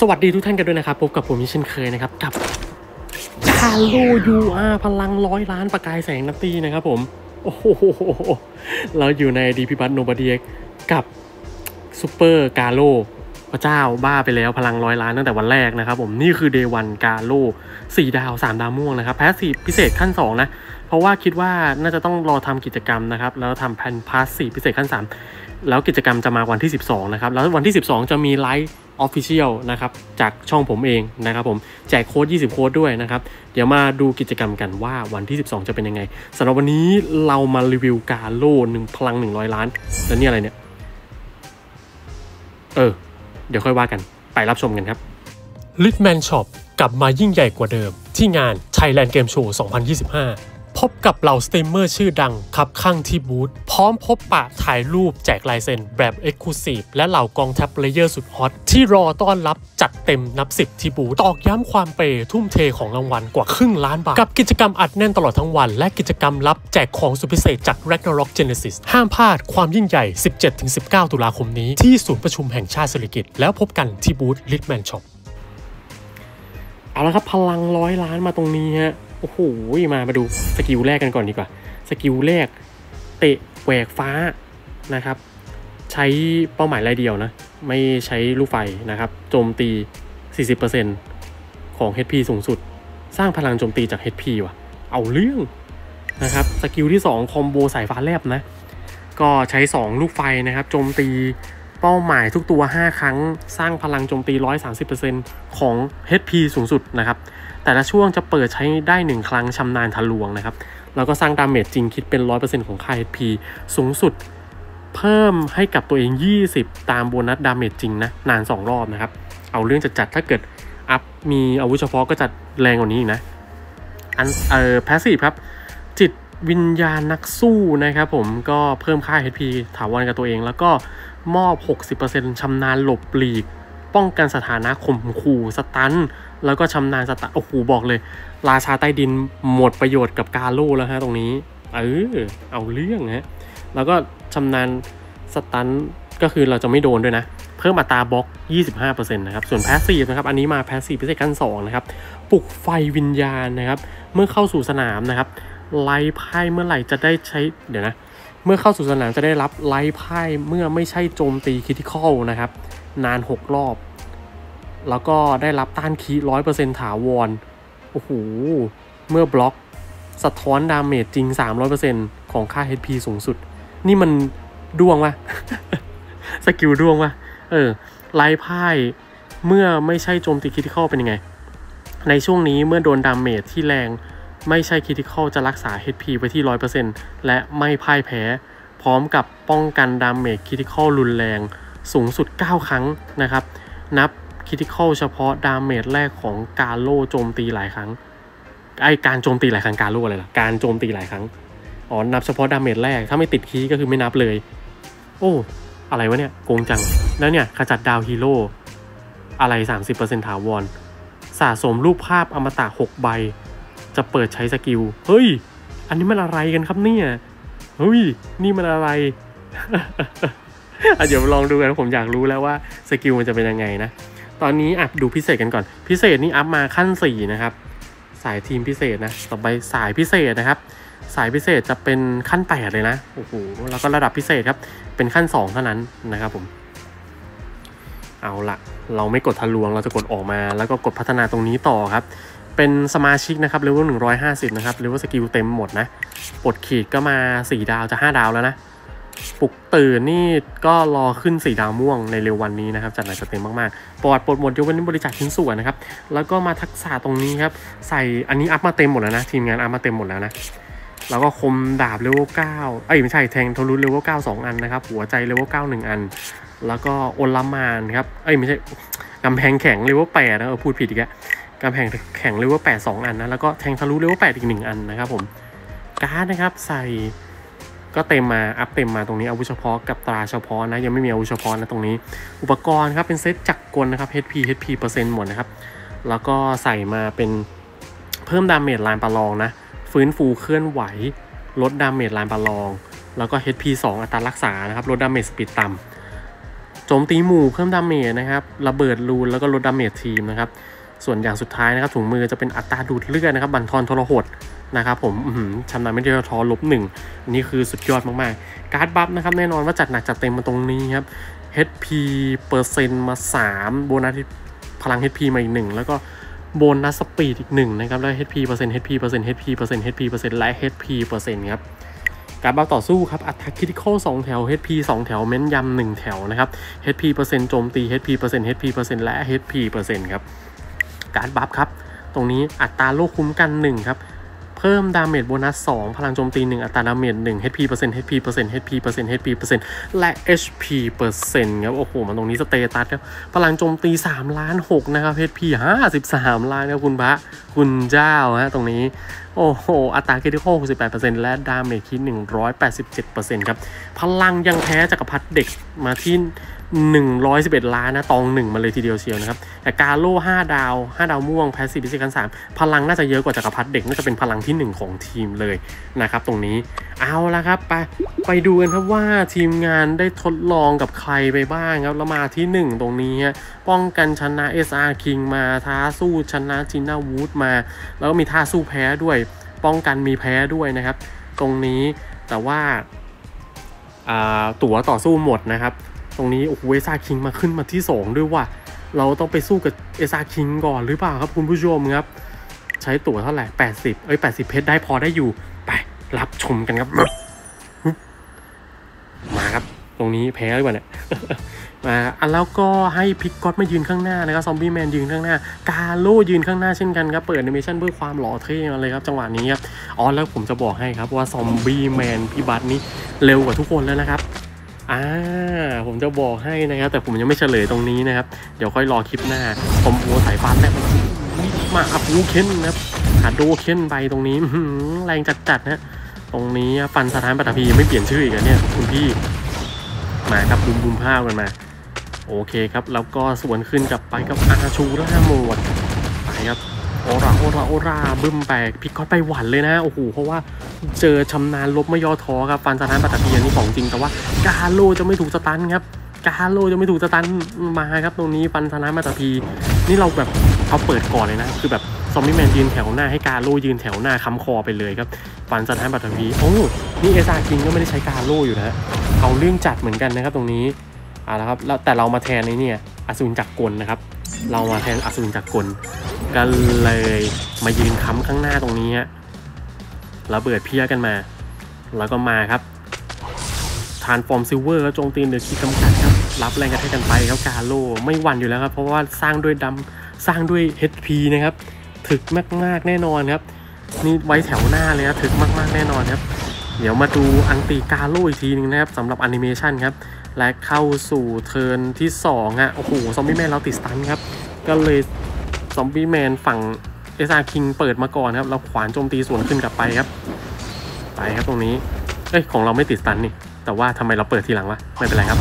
สวัสดีทุกท่านกันด้วยนะครับ พบกับผมเช่นเคยนะครับ กับคาโลยูอาพลังร้อยล้านประกายแสงนัตตี้นะครับผม โอ้โห เราอยู่ในดีพิบัตโนบเดียกับซูเปอร์กาโลพระเจ้าบ้าไปแล้วพลังร้อยล้านตั้งแต่วันแรกนะครับผม นี่คือเดวันกาโลสี่ดาวสามดาวม่วงนะครับ แพสซีพิเศษขั้นสองนะ เพราะว่าคิดว่าน่าจะต้องรอทำกิจกรรมนะครับ แล้วทำแพนพาสซีพิเศษขั้น 3 แล้วกิจกรรมจะมาวันที่ 12 นะครับ แล้ววันที่ 12 จะมีไลฟ์ออฟฟิเชียลนะครับ จากช่องผมเองนะครับผม แจกโค้ด 20 โค้ดด้วยนะครับ เดี๋ยวมาดูกิจกรรมกันว่าวันที่ 12 จะเป็นยังไงสำหรับวันนี้เรามารีวิวการโล่หนึ่งพลัง 100 ล้าน แล้วนี่อะไรเนี่ย เออ เดี๋ยวค่อยว่ากันไปรับชมกันครับ Litman Shop กลับมายิ่งใหญ่กว่าเดิม ที่งาน Thailand Game Show 2025 พบกับเหล่าสตรีมเมอร์ชื่อดังคับข้างที่บูธพร้อมพบปะถ่ายรูปแจกลายเซ็นแบบ e x c l u s i v e และเหล่ากองทัพเลเยอร์สุดฮอตที่รอต้อนรับจัดเต็มนับสิบที่บูธตอกย้ำความเปย์ทุ่มเทของรางวัลกว่าครึ่งล้านบาท กับกิจกรรมอัดแน่นตลอดทั้งวัน และกิจกรรมลับแจกของสุดพิเศษจาก Ragnarok Genesis ห้ามพลาดความยิ่งใหญ่ 17-19 ตุลาคมนี้ที่ศูนย์ประชุมแห่งชาติสิริกิติ์แล้วพบกันที่บูธ Litman Shop เอาละครับพลังร้อยล้านมาตรงนี้ฮะโอ้โหมามาดูสกิลแรกกันก่อนดีกว่าสกิลแรก เตะแหวกฟ้านะครับ ใช้เป้าหมายรายเดียวนะ ไม่ใช้ลูกไฟนะครับโจมตี 40%ของ HP สูงสุด สร้างพลังโจมตีจาก HP ว่ะ เอาเรื่องนะครับสกิลที่ 2 คอมโบสายฟ้าแลบนะ ก็ใช้ 2 ลูกไฟนะครับโจมตี เป้าหมายทุกตัว 5 ครั้งสร้างพลังโจมตี 130%ของ HP สูงสุดนะครับ แต่ละช่วงจะเปิดใช้ได้ 1 ครั้งชำนาญทะลวงนะครับ แล้วก็สร้างดาเมจจริงคิดเป็น 100%ของค่า HP สูงสุด เพิ่มให้กับตัวเอง 20 ตามโบนัสดาเมจจริงนะ นาน 2 รอบนะครับ เอาเรื่องจัดจัดถ้าเกิดอัพมีอาวุธเฉพาะก็จะแรงกว่านี้อีกนะ อันเอ่อแพสซีฟครับ จิตวิญญาณนักสู้นะครับผมก็เพิ่มค่า HP ถาวรกับตัวเองแล้วก็ มอบ 60%ชำนาญหลบหลีก ป้องกันสถานะข่มขู่สตัน แล้วก็ชำนาญสตัน โอ้โห บอกเลย ราชาใต้ดินหมดประโยชน์กับกาโล่แล้วฮะตรงนี้ เออ เอาเรื่องฮะ แล้วก็ชำนาญสตันก็คือเราจะไม่โดนด้วยนะ เพิ่มอัตราบล็อก 25%นะครับ ส่วนแพสซีฟนะครับ อันนี้มาแพสซีฟพิเศษขั้น2นะครับ ปลุกไฟวิญญาณนะครับ เมื่อเข้าสู่สนามนะครับ ไล่ไพ่เมื่อไหร่จะได้ใช้ เดี๋ยวนะ เมื่อเข้าสู่สนามจะได้รับไล่ไพ่เมื่อไม่ใช่โจมตีคริติคอลนะครับ นาน 6 รอบ แล้วก็ได้รับต้านคีร้อยเปอร์เซ็นต์ถาวรโอ้โห เมื่อบล็อกสะท้อนดาเมจจริง 300%ของค่า HP สูงสุด นี่มันดวงวะสกิลดวงวะเออไล่ไพ่เมื่อไม่ใช่โจมตีคริติคอลเป็นยังไง ในช่วงนี้เมื่อโดนดาเมจที่แรง ไม่ใช่คริติคอลจะรักษา HP ไว้ที่ 100%และไม่พ่ายแพ้ พร้อมกับป้องกันดาเมจคริติคอลรุนแรงสูงสุด 9 ครั้งนะครับ นับคริติคอลเฉพาะดาเมจแรกของกาโลโจมตีหลายครั้งไอการโจมตีหลายครั้งกาโลอะไรล่ะการโจมตีหลายครั้งอ๋อนับเฉพาะดาเมจแรกถ้าไม่ติดคีย์ก็คือไม่นับเลย โอ้อะไรวะเนี่ยโกงจัง แล้วเนี่ยขจัดดาวฮีโร่อะไร 30%ถาวร สะสมรูปภาพอมตะ 6 ใบ จะเปิดใช้สกิล เฮ้ย อันนี้มันอะไรกันครับเนี่ย เฮ้ย นี่มันอะไรอะเดี๋ยวลองดูกันผมอยากรู้แล้วว่าสกิลมันจะเป็นยังไงนะ ตอนนี้อะดูพิเศษกันก่อน พิเศษนี่อัพมาขั้น 4 นะครับ สายทีมพิเศษนะ ต่อไปสายพิเศษนะครับ สายพิเศษจะเป็นขั้น 8 เลยนะ โอ้โห แล้วก็ระดับพิเศษครับ เป็นขั้น 2 เท่านั้นนะครับผม เอาละเราไม่กดทะลวง เราจะกดออกมา แล้วก็กดพัฒนาตรงนี้ต่อครับ เป็นสมาชิกนะครับเลเวล150 นะครับเลเวลสกิลเต็มหมดนะปลดขีดก็มา 4 ดาวจะ 5 ดาวแล้วนะ ปลุกตื่นนี่ก็รอขึ้น 4 ดาวม่วงในเร็ววันนี้นะครับจัดหนักจัดเต็มมากๆ ปลอดปลดหมดยกเว้นบริจาคชิ้นส่วนนะครับ แล้วก็มาทักษะตรงนี้ครับ ใส่อันนี้อัพมาเต็มหมดแล้วนะ ทีมงานอัพมาเต็มหมดแล้วนะ แล้วก็คมดาบเลเวล9เอ้ยไม่ใช่แทงทะลุเลเวล9 2 อันนะครับ หัวใจเลเวล9 1 อัน แล้วก็โอลามานครับ เอ้ยไม่ใช่กำแพงแข็งเลเวล8นะเออพูดผิดอีกแล้ว กำแพงแข็งเลเวล8 2อันนะ แล้วก็แทงทะลุเลเวล8อีก1อันนะครับผมการ์ดนะครับใส่ก็เต็มมาอัพเต็มมาตรงนี้อาวุธเฉพาะกับตราเฉพาะนะยังไม่มีอาวุธเฉพาะนะตรงนี้ อุปกรณ์ครับเป็นเซตจักรกลนะครับ HP HP เปอร์เซ็นต์หมดนะครับ แล้วก็ใส่มาเป็นเพิ่มดาเมจลานประลองนะ ฟื้นฟูเคลื่อนไหว ลดดาเมจลานประลอง แล้วก็ HP 2 อัตรารักษานะครับลดดาเมจสปีดต่ำโจมตีหมู่เพิ่มดาเมจนะครับระเบิดรูนแล้วก็ลดดาเมจทีมนะครับ ส่วนอย่างสุดท้ายนะครับถุงมือจะเป็นอัตราดูดเลือดนะครับบันทอนทรหดนะครับผมชำนาญไม่ได้ทอลบหนึ่งอันนี้คือสุดยอดมากๆ การ์ดบัฟนะครับแน่นอนว่าจัดหนักจัดเต็มมาตรงนี้ครับ HP เปอร์เซ็นต์มา 3 โบนัสพลัง HP มาอีก1แล้วก็โบนัสสปีดอีก1นะครับแล้ว HP เปอร์เซ็นต์ HP เปอร์เซ็นต์ HP เปอร์เซ็นต์ HP เปอร์เซ็นต์และ HP เปอร์เซ็นต์ครับการบัฟต่อสู้ครับอัตราคริติคอล2แถว HP 2 แถวเม้นยำ1แถวนะครับ HP เปอร์เซ็นต์โจมตี HP เปอร์เซ็นต์ HP เปอร์เซ็นต์และ HP เปอร์เซ็นต์ครับ การบัฟครับ ตรงนี้อัตราโลคุ้มกัน 1 ครับ เพิ่มดาเมจโบนัส 2 พลังโจมตี 1 อัตราดาเมจ1 HP เปอร์เซ็นต์ HP เปอร์เซ็นต์ HP เปอร์เซ็นต์ HP เปอร์เซ็นต์และ HP เปอร์เซ็นต์ครับ โอ้โห มันตรงนี้สเตตัสครับ พลังโจมตี 3 ล้าน 6 นะครับ HP 53 ล้านครับคุณพระคุณเจ้าฮะตรงนี้โอ้โห อัตราคริติคอล68%และดาเมจคิด187%ครับ พลังยังแพ้จักรพรรดิเด็กมาที่ 111 ล้านนะตองหนึ่งมาเลยทีเดียวเชียวนะครับ แต่กาโล่5ดาว 5 ดาวม่วงแพสซีฟิสิกัน3พลังน่าจะเยอะกว่าจักรพรรดิเด็กน่าจะเป็นพลังที่ 1 ของทีมเลยนะครับตรงนี้เอาละครับไปไปดูกันครับว่าทีมงานได้ทดลองกับใครไปบ้างครับ แล้วมาที่ 1 ตรงนี้ป้องกันชนะ SR King มาท้าสู้ชนะจิน่าวูดมา แล้วก็มีท่าสู้แพ้ด้วย ป้องกันมีแพ้ด้วยนะครับ ตรงนี้แต่ว่าตั๋วต่อสู้หมดนะครับ ตรงนี้โอ้โหเอซาคิงมาขึ้นมาที่ 2 ด้วยว่าเราต้องไปสู้กับเอซาคิงก่อนหรือเปล่าครับคุณผู้ชมครับ ใช้ตั๋วเท่าไหร่ 80 เอ้ย 80 เพชรได้พอได้อยู่ ไปรับชมกันครับ มาครับ ตรงนี้แพ้หรือเปล่าเนี่ยมาอันแล้วก็ให้พิกก็อตมายืนข้างหน้านะครับซอมบี้แมนยืนข้างหน้า กาโลยืนข้างหน้าเช่นกันครับ เปิดแอนิเมชันเพื่อความหล่อเท่มาเลยครับจังหวะนี้ครับ อ๋อแล้วผมจะบอกให้ครับว่าซอมบี้แมนพี่บัตนี่เร็วกว่าทุกคนแล้วนะครับ อ่าผมจะบอกให้นะครับ แต่ผมยังไม่เฉลยตรงนี้นะครับ เดี๋ยวค่อยรอคลิปหน้าคอมโบสายฟ้าแลบมาอัพวูเค้นนะครับหาโดเค้นไปตรงนี้แรงจัดๆนะตรงนี้ฟันสถานปัตภีไม่เปลี่ยนชื่ออีกแล้วเนี่ย คุณพี่มาครับบุมบุมภาพกันมา โอเคครับ แล้วก็สวนขึ้นกลับไปกับอาชูล่าโมดไปครับโอราโอราโอราบึ้มไปพิกก็ไปหวันเลยนะโอ้โหเพราะว่า เจอชำนาญลบไม่ย่อท้อครับฟันสถานปัตตพีอันนี้ของจริงแต่ว่ากาโลจะไม่ถูกสตันครับกาโลจะไม่ถูกสตันมาครับตรงนี้ฟันสถานปัตตพีนี่เราแบบเอาเปิดก่อนเลยนะคือแบบซอมบี้แมนยืนแถวหน้าให้กาโลยืนแถวหน้าค้ำคอไปเลยครับฟันสถานปัตตพีโอ้นี่เอซาคิงก็ไม่ได้ใช้กาโลอยู่นะเอาเรื่องจัดเหมือนกันนะครับตรงนี้เอาละครับแล้วแต่เรามาแทนในนี่อสูรจักรกลนะครับเรามาแทนอสูรจักรกลก็เลยมายืนค้ำข้างหน้าตรงนี้ฮะ ระเบิดเพี้ยกันมา แล้วก็มาครับทานฟอร์มซิลเวอร์แล้วโจมตีเหนือขีดกำจัดครับ รับแรงกระแทกกันไปครับกาโลไม่หวั่นอยู่แล้วครับ เพราะว่าสร้างด้วยดำสร้างด้วย HP นะครับ ถึกมากๆแน่นอนครับ นี่ไว้แถวหน้าเลยครับถึกมากๆแน่นอนครับ เดี๋ยวมาดูอังตีกาโลอีกทีนึงนะครับสำหรับแอนิเมชันครับ และเข้าสู่เทิร์นที่2อะโอ้โห ซอมบี้แมนเราติดสตันครับ ก็เลยซอมบี้แมนฝั่ง เอซาคิงเปิดมาก่อนครับเราขวานโจมตีสวนขึ้นกลับไปครับไปครับตรงนี้เอ้ยของเราไม่ติดสตันนี่แต่ว่าทำไมเราเปิดทีหลังวะไม่เป็นไรครับ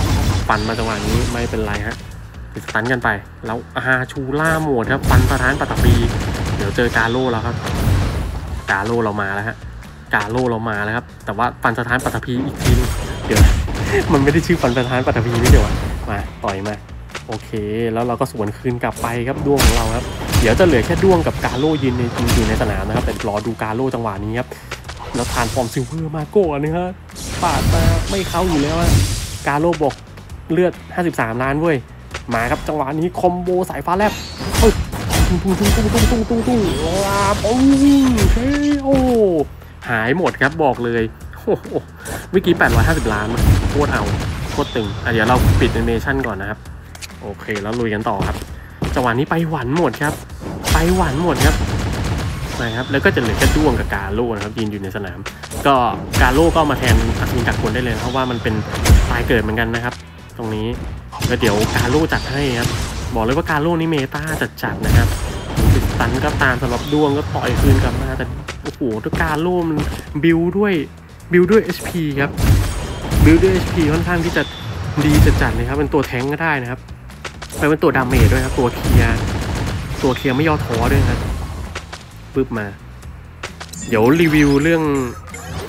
ฟันมาจังหวะนี้ไม่เป็นไรฮะติดสตันกันไปแล้วอาชูล่าหมดครับฟันประธานปัตตปีเดี๋ยวเจอกาโลแล้วครับ กาโลเรามาแล้วฮะกาโลเรามาแล้วครับ แต่ว่าฟันสถานปัตตพีอีกทีนึงเดี๋ยวมันไม่ได้ชื่อฟันประธานปัตตพีนี่เดี๋ยวมาต่อยมา โอเค แล้วเราก็สวนคืนกลับไปครับด้วงของเราครับ เดี๋ยวจะเหลือแค่ด้วงกับกาโรยินในอยู่ในสนามนะครับ แต่รอดูกาโรจังหวะนี้ครับแล้วทานฟอร์มซิลเวอร์มาโก้เนะฮะปาดมาไม่เข้าอยู่แล้วกาโรบอกเลือด 53 ล้านเว้ยมาครับจังหวะนี้คอมโบสายฟ้าแลบตึ้งตุ้งตุ้งตุ้งตุ้งตุ้งตุ้งตุ้งลาปุ้งเฮ้โหหายหมดครับบอกเลยโอ้โหเมื่อกี้ 850 ล้านโคตรเอาโคตรตึงเดี๋ยวเราปิดเอนิเมชันก่อนนะครับ โอเคแล้วลุยกันต่อครับจังหวะนี้ไปหวันหมดครับ ไปหวันหมดครับนะครับแล้วก็จะเหลือแค่ด้วงกับกาโลนะครับยืนอยู่ในสนาม ก็กาโลก็มาแทนอัศวินจักรกลได้เลยเพราะว่ามันเป็นตายเกิดเหมือนกันนะครับ ตรงนี้แล้วเดี๋ยวกาโลจัดให้ครับบอกเลยว่ากาโลนี่เมตาจัดจัดนะครับติดตันก็ตามสำหรับด้วงก็ต่อยคืนกลับมาแต่โอ้โหด้วกาโลมันบิวด้วยบิวด้วย HP ครับบิวด้วย HP ค่อนข้างที่จะดีจัดจัดเลยครับเป็นตัวแทงก็ได้นะครับ ไปเป็นตัวดาเมจด้วยครับ ตัวเคลียร์ตัวเคลียร์ไม่ย่อท้อด้วยครับปึ๊บมา เดี๋ยวรีวิวเรื่อง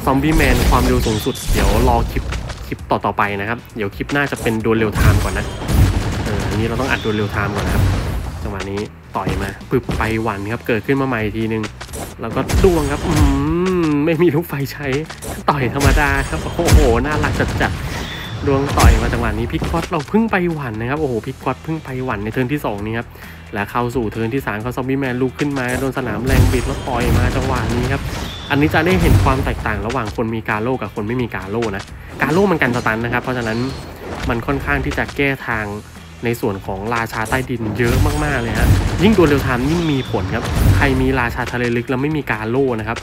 ซอมบี้แมนความเร็วสูงสุด เดี๋ยวรอคลิปคลิปต่อๆไปนะครับ เดี๋ยวคลิปหน้าจะเป็นโดนเร็วไทม์ก่อนนะเออนี้เราต้องอัดดวลเร็วไทม์ก่อนนะครับจังหวะนี้ต่อยมาปึบไปหวันครับ เกิดขึ้นมาใหม่ทีนึงแล้วก็ดวงครับอืมไม่มีลูกไฟใช้ ต่อยธรรมดาครับ โอ้โห น่ารักจัดจั ดวงต่อยมาจังหวะนี้พิกคอตเราเพิ่งไปหวันนะครับ โอ้โหพิกคอตเพิ่งไปหวันในเทิร์นที่ 2 นี้ครับ และเข้าสู่เทิร์นที่3เขาซอมบี้แมนลุกขึ้นมาโดนสนามแรงบิดแล้วต่อยมาจังหวะนี้ครับ อันนี้จะได้เห็นความแตกต่างระหว่างคนมีกาโลกับคนไม่มีกาโลนะ กาโลมันกันสตันนะครับ เพราะฉะนั้นมันค่อนข้างที่จะแก้ทาง ในส่วนของราชาใต้ดินเยอะมากๆเลยฮะยิ่งตัวเร็วไทม์ยิ่งมีผลครับใครมีราชาทะเลลึกแล้วไม่มีการโล่นะครับ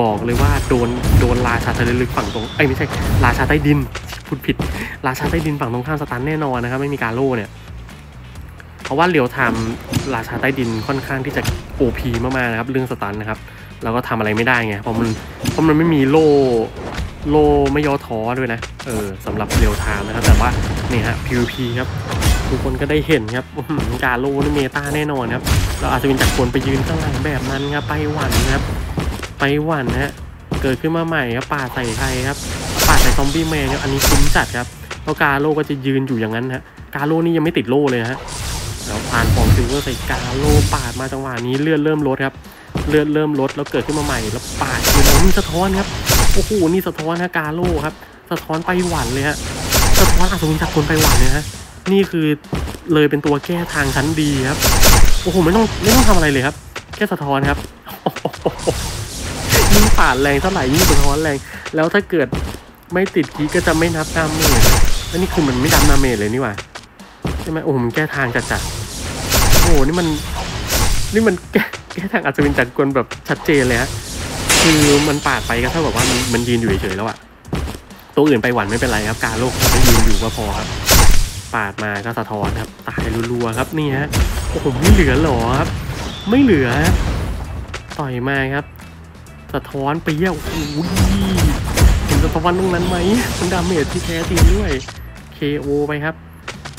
บอกเลยว่าโดนโดนราชาทะเลลึกฝั่งตรงเอ้ยไม่ใช่ราชาใต้ดินพูดผิด ราชาใต้ดินฝั่งตรงข้ามสตันแน่นอนนะครับ ไม่มีการโล่เนี่ยเพราะว่าเรียวไทม์ราชาใต้ดินค่อนข้างที่จะโอพีมากๆนะครับ เรื่องสตันนะครับเราก็ทำอะไรไม่ได้ไงเพราะมันเพราะมันไม่มีโล่โล่ไม่ย่อท้อด้วยนะเออสำหรับเรียวไทม์นะครับ แต่ว่านี่ฮะ PVP ครับ ทุกคนก็ได้เห็นครับกาโลนี่เมตาแน่นอนครับเราอาจจะเป็นจากคนไปยืนข้างหลังแบบนั้นครับไปหวันนครับ ไปหวันนะฮะเกิดขึ้นมาใหม่ครับป่าใส่ใครครับป่าใส่ซอมบี้แมนครับอันนี้คุ้มจัดครับเพราะกาโลก็จะยืนอยู่อย่างนั้นฮะกาโลนี่ยังไม่ติดโลเลยฮะแล้วผ่านฟองซิลเวอร์ใส่กาโลปาดมาจังหวะนี้เลือดเริ่มลดครับเลือดเริ่มลดแล้วเกิดขึ้นมาใหม่แล้วปาดคือนี่สะท้อนครับโอ้โหนี่สะท้อนฮะกาโลครับ สะท้อนไปหวันเลยฮะสะท้อนอัศวินจากคนไปหวันเลยฮะ นี่คือเลยเป็นตัวแก้ทางชั้นดีครับ โอ้โหไม่ต้องไม่ต้องทำอะไรเลยครับ แค่สะท้อนครับยิ่งปาดแรงเท่าไหร่ยิ่งสะท้อนแรง แล้วถ้าเกิดไม่ติดคีก็จะไม่นับดาเมจแล้วนี่คือมันไม่ดับดาเมจเลยนี่หว่าใช่ไหมโอ้โหมันแก้ทางจัดจัดโอ้โหนี่มันนี่มันแก้แก้ทางอัศวินจัดกวนแบบชัดเจนเลยฮะคือมันปาดไปก็เท่ากับว่ามันยืนอยู่เฉยๆแล้วอะตัวอื่นไปหวันไม่เป็นไรครับ การโลกเขายืนอยู่ก็พอครับ ปาดมาก็สะท้อนครับตายรัวๆครับนี่ฮะโอ้โหไม่เหลือหรอครับ ไม่เหลือต่อยมาครับ สะท้อนไปเยี่ยวโอ้ยเห็นสะท้อนตรงนั้นไหมมันดาเมจที่แท้จริงด้วย KO ไปครับ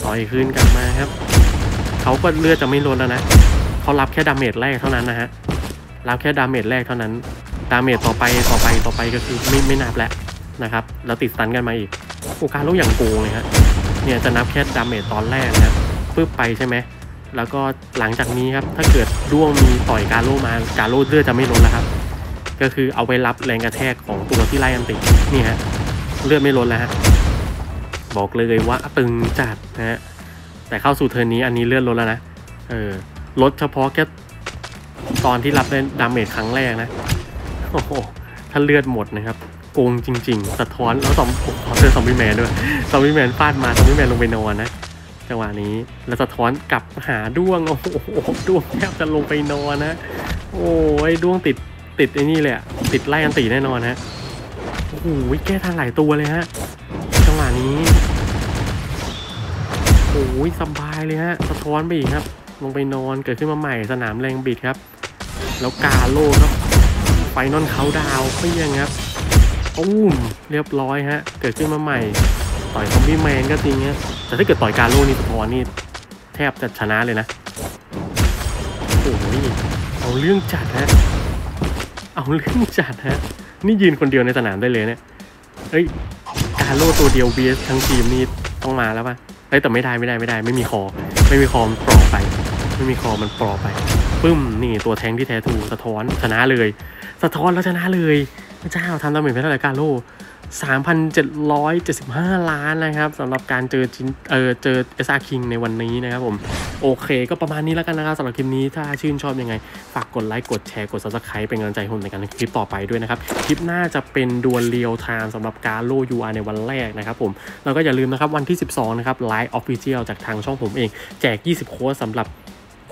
ต่อยคืนกลับมาครับเขาก็เลือดจะไม่ลดแล้วนะเขารับแค่ดาเมจแรกเท่านั้นนะฮะรับแค่ดาเมจแรกเท่านั้นดาเมจต่อไปต่อไปต่อไปก็คือไม่ไม่นับแล้วนะครับ แล้วติดสตันกันมาอีกโอการโลอย่างโกงเลยฮะ เนี่ยจะนับแค่ดาเมจตอนแรกนะปึ๊บไปใช่ไหมแล้วก็หลังจากนี้ครับถ้าเกิดด้วงมีต่อยกาโลมากาโลเลือดจะไม่ลดแล้วครับ ก็คือเอาไว้รับแรงกระแทกของตัวที่ไล่อันตินี่ฮะเลือดไม่ลดแล้วฮะบอกเลยว่าตึงจัดนะฮะแต่เข้าสู่เทิร์นนี้อันนี้เลือดลดแล้วนะเออลดเฉพาะแค่ตอนที่รับได้ดาเมจครั้งแรกนะโอ้โหถ้าเลือดหมดนะครับ โกงจริง ๆ สะท้อนแล้วสองขอเจอซอมบี้แมนด้วยซอมบี้แมนฟาดมาซอมบี้แมนลงไปนอนนะจังหวะนี้แล้วสะท้อนกลับหาด้วงโอ้โหด้วงแทบจะลงไปนอนนะ โอ้ยด้วงติดติดไอ้นี่เลยอะติดไล่อันตีแน่นอนฮะโอ้โหแก้ทางหลายตัวเลยฮะจังหวะนี้โอ้ยสบายเลยฮะสะท้อนไปอีกครับ ลงไปนอนเกิดขึ้นมาใหม่สนามแรงบิดครับ แล้วกาโลครับไฟนอนเขาดาวเปี้ยงครับ อุ้มเรียบร้อยฮะ เกิดขึ้นมาใหม่ ต่อยซอมบี้แมนก็จริงฮะแต่ถ้าเกิดต่อยกาโลนี่สะท้อนนี่แทบจะชนะเลยนะโอ้ยเอาเรื่องจัดฮะเอาเรื่องจัดฮะนี่ยืนคนเดียวในสนามได้เลยเนี่ยเฮ้ยกาโลตัวเดียว vs ทั้งทีมนี่ต้องมาแล้วป่ะเฮ้ยแต่ไม่ได้ไม่ได้ไม่ได้ ไม่มีคอ ไม่มีคอมันปลอไป ไม่มีคอมันปลอไปปึ้มนี่ตัวแทงที่แท้ทูสะท้อนชนะเลย สะท้อนแล้วชนะเลย ระเจ้าทำดาเมจไปเท่าไหร่กาโล3,775 ล้านนะครับสำหรับการเจอจินเออเจอเอสอาคิงในวันนี้นะครับผม โอเคก็ประมาณนี้แล้วกันนะครับสำหรับคลิปนี้ถ้าชื่นชอบยังไง ฝากกดไลค์กดแชร์กด subscribe เป็นกำลังใจให้ผมในการทำคลิปต่อไปด้วยนะครับ คลิปหน้าจะเป็นดวลเรียลไทม์สำหรับการโลยูอาในวันแรกนะครับผมแล้วก็อย่าลืมนะครับวันที่ 12 นะครับไลฟ์ออฟฟิเชียลจากทางช่องผมเอง แจก 20 โค้ดสำหรับ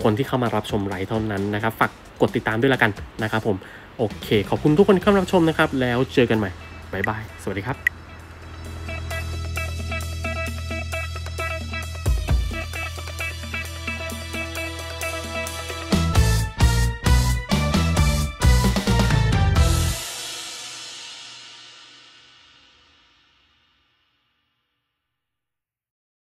คนที่เข้ามารับชมไลฟ์เท่านั้นนะครับฝากกดติดตามด้วยละกันนะครับผม โอเค ขอบคุณทุกคนที่เข้ามารับชมนะครับ แล้วเจอกันใหม่ บ๊ายบาย สวัสดีครับ